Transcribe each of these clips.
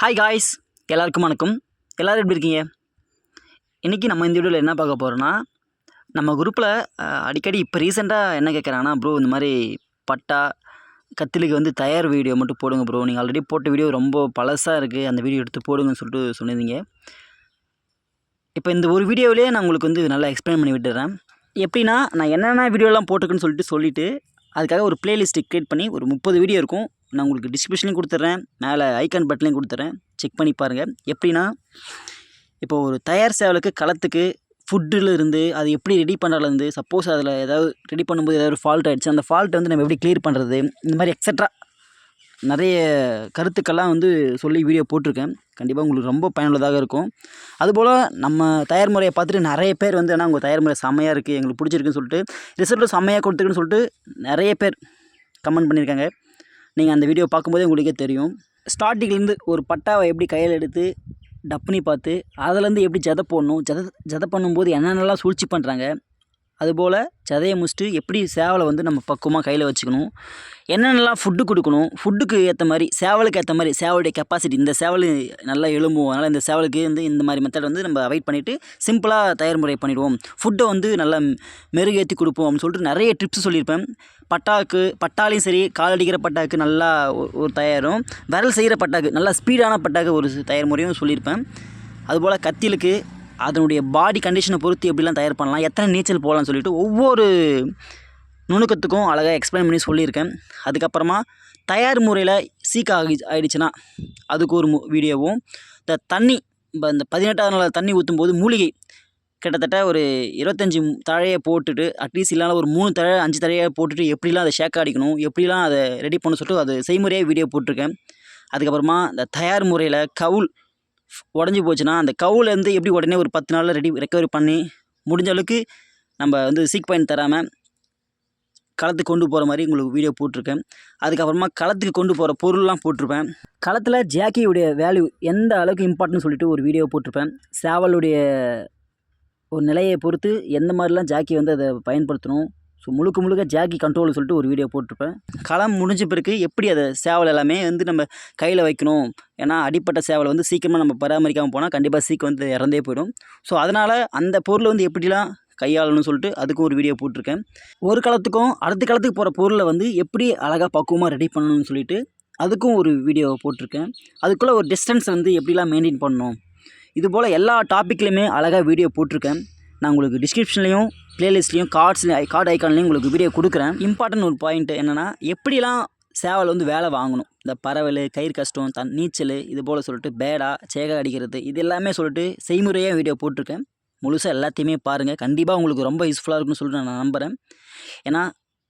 Hi guys எல்லாருக்கும் வணக்கம். எல்லோரும் எப்படி இருக்கீங்க? இன்றைக்கி நம்ம இந்த வீடியோவில் என்ன பார்க்க போகிறோன்னா நம்ம குரூப்பில் அடிக்கடி இப்போ ரீசெண்டாக என்ன கேட்குறாங்கன்னா ப்ரோ இந்த மாதிரி பட்டா கத்திலுக்கு வந்து தயார் வீடியோ மட்டும் போடுங்க ப்ரோ நீங்கள் ஆல்ரெடி போட்ட வீடியோ ரொம்ப பழசாக இருக்குது அந்த வீடியோ எடுத்து போடுங்கன்னு சொல்லிட்டு சொன்னிருந்தீங்க. இப்போ இந்த ஒரு வீடியோவிலே நான் உங்களுக்கு வந்து நல்லா எக்ஸ்பிளைன் பண்ணி விட்டுறேன். எப்படின்னா நான் என்னென்ன வீடியோலாம் போட்டுருக்குன்னு சொல்லிட்டு சொல்லிவிட்டு அதுக்காக ஒரு பிளேலிஸ்ட்டு க்ரியேட் பண்ணி ஒரு முப்பது வீடியோ இருக்கும். நான் உங்களுக்கு டிஸ்கிரிப்ஷன்லையும் கொடுத்துட்றேன் மேலே ஐக்கான் பட்டன்லையும் கொடுத்துட்றேன் செக் பண்ணி பாருங்கள் எப்படின்னா இப்போ ஒரு தயார் சேவலுக்கு களத்துக்கு ஃபுட்டில் இருந்து அது எப்படி ரெடி பண்ணுறதுலேருந்து சப்போஸ் அதில் ஏதாவது ரெடி பண்ணும்போது ஏதாவது ஒரு ஃபால்ட் ஆகிடுச்சு அந்த ஃபால்ட்டை வந்து நம்ம எப்படி க்ளியர் பண்ணுறது இந்த மாதிரி எக்ஸட்ரா நிறைய கருத்துக்கள்லாம் வந்து சொல்லி வீடியோ போட்டிருக்கேன். கண்டிப்பாக உங்களுக்கு ரொம்ப பயனுள்ளதாக இருக்கும். அதுபோல் நம்ம தயார் முறையை பார்த்துட்டு நிறைய பேர் வந்து ஆனால் உங்கள் தயார் முறை செம்மையாக இருக்குது எங்களுக்கு பிடிச்சிருக்குன்னு சொல்லிட்டு ரிசல்ட்டும் செம்மையாக கொடுத்துருக்குன்னு சொல்லிட்டு நிறைய பேர் கமெண்ட் பண்ணியிருக்காங்க. நீங்கள் அந்த வீடியோ பார்க்கும்போதே உங்களுக்கே தெரியும். ஸ்டார்டிங்லேருந்து ஒரு பட்டாவை எப்படி கையில் எடுத்து டப்புனி பார்த்து அதுலேருந்து எப்படி ஜதை போடணும் ஜதை ஜதை பண்ணும்போது என்னென்னலாம் சூழ்ச்சி பண்ணுறாங்க அதுபோல் சதையை முடிச்சுட்டு எப்படி சேவலை வந்து நம்ம பக்குவமாக கையில் வச்சுக்கணும்? என்னென்னலாம் ஃபுட்டு கொடுக்கணும்? ஃபுட்டுக்கு ஏற்ற மாதிரி சேவலுக்கு ஏற்ற மாதிரி சேவலுடைய கெப்பாசிட்டி இந்த சேவல் நல்லா எலும்பும் அதனால் இந்த சேவலுக்கு வந்து இந்த மாதிரி மெத்தட் வந்து நம்ம அவாய்ட் பண்ணிவிட்டு சிம்பிளாக தயார் முறை பண்ணிவிடுவோம் ஃபுட்டை வந்து நல்லா மெருகேற்றி கொடுப்போம் அப்படின்னு சொல்லிட்டு நிறைய ட்ரிப்ஸ் சொல்லியிருப்பேன். பட்டாக்கு பட்டாலையும் சரி கால் அடிக்கிற பட்டாக்கு நல்லா ஒரு தயாரும். விரல் செய்கிற பட்டாக்கு நல்லா ஸ்பீடான பட்டாக்கு ஒரு தயார் முறையும் சொல்லியிருப்பேன். அதுபோல் கத்திலுக்கு அதனுடைய பாடி கண்டிஷனை பொறுத்து எப்படிலாம் தயார் பண்ணலாம் எத்தனை நீச்சல் போகலான்னு சொல்லிட்டு ஒவ்வொரு நுணுக்கத்துக்கும் அழகாக எக்ஸ்பிளைன் பண்ணி சொல்லியிருக்கேன். அதுக்கப்புறமா தயார் முறையில் சீக்க ஆகி ஆகிடுச்சுன்னா அதுக்கு ஒரு வீடியோவும். இந்த தண்ணி இப்போ இந்த பதினெட்டாவது நாள் தண்ணி ஊற்றும் போது மூலிகை கிட்டத்தட்ட ஒரு இருபத்தஞ்சி தழையை போட்டுட்டு அட்லீஸ்ட் இல்லைனா ஒரு மூணு தழை அஞ்சு தழையை போட்டுட்டு எப்படிலாம் அதை ஷேக் அடிக்கணும் எப்படிலாம் அதை ரெடி பண்ண சொல்லிட்டு அது செய்முறையாக வீடியோ போட்டிருக்கேன். அதுக்கப்புறமா இந்த தயார் முறையில் கவுல் உடஞ்சி போச்சுன்னா அந்த கவுலேருந்து எப்படி உடனே ஒரு பத்து நாளில் ரெடி ரெக்கவரி பண்ணி முடிஞ்ச அளவுக்கு நம்ம வந்து சீக் பாயிண்ட் தராமல் களத்துக்கு கொண்டு போகிற மாதிரி உங்களுக்கு வீடியோ போட்டிருக்கேன். அதுக்கப்புறமா களத்துக்கு கொண்டு போகிற பொருள்லாம் போட்டிருப்பேன். களத்தில் ஜாக்கியுடைய வேல்யூ எந்த அளவுக்கு இம்பார்ட்டன் சொல்லிட்டு ஒரு வீடியோ போட்டிருப்பேன். சேவலுடைய ஒரு நிலையை பொறுத்து எந்த மாதிரிலாம் ஜாக்கி வந்து அதை பயன்படுத்தணும் ஸோ முழுக்க முழுக்க ஜாக்கி கண்ட்ரோல்னு சொல்லிட்டு ஒரு வீடியோ போட்டிருப்பேன். களம் முடிஞ்ச பிறகு எப்படி அதை சேவல் எல்லாமே வந்து நம்ம கையில் வைக்கணும்? ஏன்னா அடிப்பட்ட சேவலை வந்து சீக்கிரமாக நம்ம பராமரிக்காமல் போனால் கண்டிப்பாக சீக்கிரம் வந்து இறந்தே போயிடும். ஸோ அதனால் அந்த பொருளை வந்து எப்படிலாம் கையாளணும்னு சொல்லிட்டு அதுக்கும் ஒரு வீடியோ போட்டிருக்கேன். ஒரு காலத்துக்கும் அடுத்த காலத்துக்கு போகிற பொருளை வந்து எப்படி அழகாக பக்குவமாக ரெடி பண்ணணும்னு சொல்லிட்டு அதுக்கும் ஒரு வீடியோ போட்டிருக்கேன். அதுக்குள்ளே ஒரு டிஸ்டன்ஸ் வந்து எப்படிலாம் மெயின்டைன் பண்ணணும்? இது போல் எல்லா டாப்பிக்லேயுமே அழகாக வீடியோ போட்டிருக்கேன். நான் உங்களுக்கு டிஸ்கிரிப்ஷன்லேயும் ப்ளேலிஸ்ட்லேயும் கார்ட்ஸ்லையும் கார்டு ஐக்கான்லேயும் உங்களுக்கு வீடியோ கொடுக்குறேன். இம்பார்ட்டன்ட் ஒரு பாயிண்ட் என்னென்னா எப்படிலாம் சேவல் வந்து வேலை வாங்கணும்? இந்த பறவல் கயிறு கஷ்டம் தன் நீச்சல் இது போல் சொல்லிட்டு பேடா சேகை அடிக்கிறது இது எல்லாமே சொல்லிட்டு செய்முறையாக வீடியோ போட்டிருக்கேன். முழுசாக எல்லாத்தையுமே பாருங்கள் கண்டிப்பாக உங்களுக்கு ரொம்ப யூஸ்ஃபுல்லாக இருக்குன்னு சொல்லிட்டு நான் நம்புகிறேன் ஏன்னா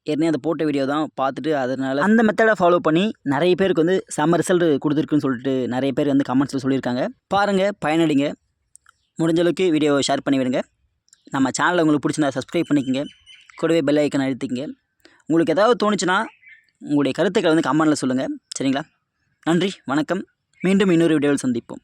ஏற்கனவே அதை போட்ட வீடியோ தான் பார்த்துட்டு அதனால் அந்த மெத்தடை ஃபாலோ பண்ணி நிறைய பேருக்கு வந்து செம்ம ரிசல்ட் கொடுத்துருக்குன்னு சொல்லிட்டு நிறைய பேர் வந்து கமெண்ட்ஸில் சொல்லியிருக்காங்க. பாருங்கள் பயனடிங்க. முடிஞ்சளவுக்கு வீடியோ ஷேர் பண்ணி விடுங்க நம்ம சேனலை உங்களுக்கு பிடிச்சிருந்தா சப்ஸ்கிரைப் பண்ணிக்கோங்க. கூடவே பெல் ஐக்கன் அழுத்திக்கங்க. உங்களுக்கு ஏதாவது தோணுச்சுன்னா உங்களுடைய கருத்துக்களை வந்து கமெண்டில் சொல்லுங்கள் சரிங்களா? நன்றி வணக்கம். மீண்டும் இன்னொரு வீடியோவில் சந்திப்போம்.